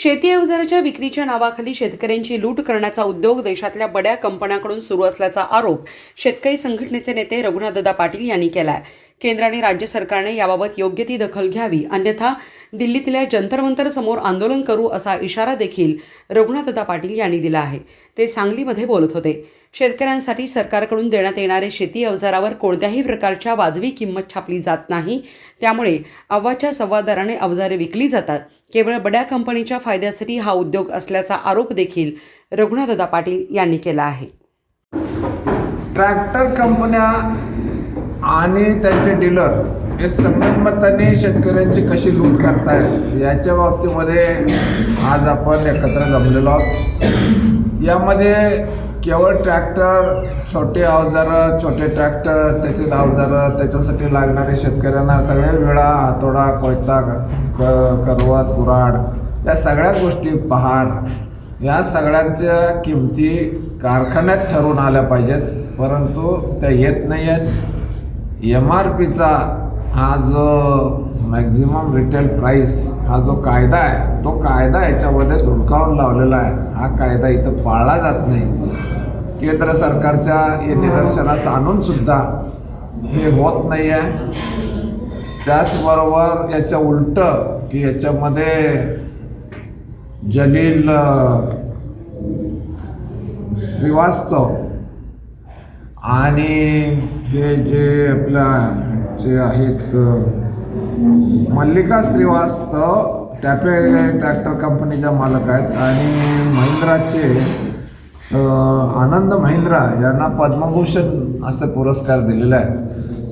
शेती अवजाराच्या विक्रीच्या नावाखाली शेतकऱ्यांची लूट करण्याचा उद्योग देशातल्या बड्या कंपन्यांकडून सुरू असल्याचा आरोप शेतकरी संघटनेचे नेते रघुनाथदा पाटील यांनी केला आहे केंद्र आणि राज्य सरकारने याबाबत योग्य ती दखल घ्यावी. अन्यथा दिल्लीतल्या जंतरमंतर समोर आंदोलन करू असा इशारा देखील रघुनाथदा पाटील यांनी दिला आहे. ते सांगलीमध्ये बोलत होते. शेतकऱ्यांसाठी सरकारकडून देण्यात येणारे शेती अवजारावर कोणत्याही प्रकारच्या वाजवी किंमत छापली जात नाही. त्यामुळे अव्वाच्या सव्वा दराने अवजारे विकली जातात. केवळ बड्या कंपनीच्या फायद्यासाठी हा उद्योग असल्याचा आरोप देखील रघुनाथदा पाटील यांनी केला आहे. ट्रॅक्टर कंपन्या आणि त्यांचे डीलर हे संगनमताने शेतकऱ्यांची कशी लूट करतायत याच्या बाबतीमध्ये आज आपण एकत्र जमलेलो आहोत. यामध्ये केवळ ट्रॅक्टर छोटे अवजारं छोटे ट्रॅक्टर त्याचे अवजारं त्याच्यासाठी लागणारे शेतकऱ्यांना सगळ्या वेळा हातोडा कोयता क- करवत कुराड या सगळ्या गोष्टी पहार या सगळ्यांच्या किमती कारखान्यात ठरवून आल्या पाहिजेत परंतु त्या येत नाही आहेत एम आर पीचा हा जो मॅक्झिमम रिटेल प्राईस हा जो कायदा आहे तो कायदा याच्यामध्ये धुडकावून लावलेला आहे. हा कायदा इथं पाळला जात नाही. केंद्र सरकारच्या हे निदर्शनास आणून सुद्धा हे होत नाही आहे त्याचबरोबर याच्या उलटं की याच्यामध्ये जलील श्रीवास्तव आणि हे जे आपल्या जे आहेत मल्लिका श्रीवास्तव टॅपे ट्रॅक्टर कंपनीच्या मालक आहेत. आणि महिंद्राचे आनंद महिंद्रा यांना पद्मभूषण असे पुरस्कार दिलेले आहेत.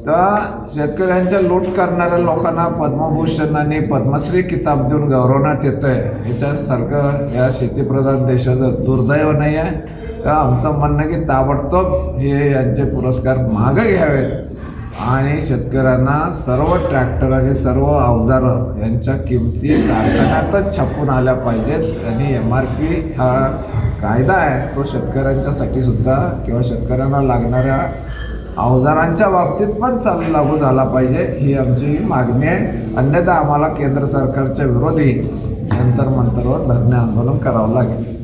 तर शेतकऱ्यांच्या लूट करणाऱ्या लोकांना पद्मभूषण आणि पद्मश्री किताब देऊन गौरवण्यात येतं आहे याच्यासारखं या शेतीप्रधान देशाचं दुर्दैव नाही आहे. आमचं म्हणणं आहे की ताबडतोब हे यांचे पुरस्कार मागं घ्यावेत. आणि शेतकऱ्यांना सर्व ट्रॅक्टर आणि सर्व अवजारं यांच्या किमती कारखान्यातच छापून आल्या पाहिजेत. आणि एम आर पी हा कायदा आहे. तो शेतकऱ्यांच्यासाठी सुद्धा किंवा शेतकऱ्यांना लागणाऱ्या अवजारांच्या बाबतीत पण चालू लागू झाला पाहिजे. ही आमची मागणी आहे. अन्यथा आम्हाला केंद्र सरकारच्या विरोधी यंतर मंतरवर धरणे आंदोलन करावं लागेल.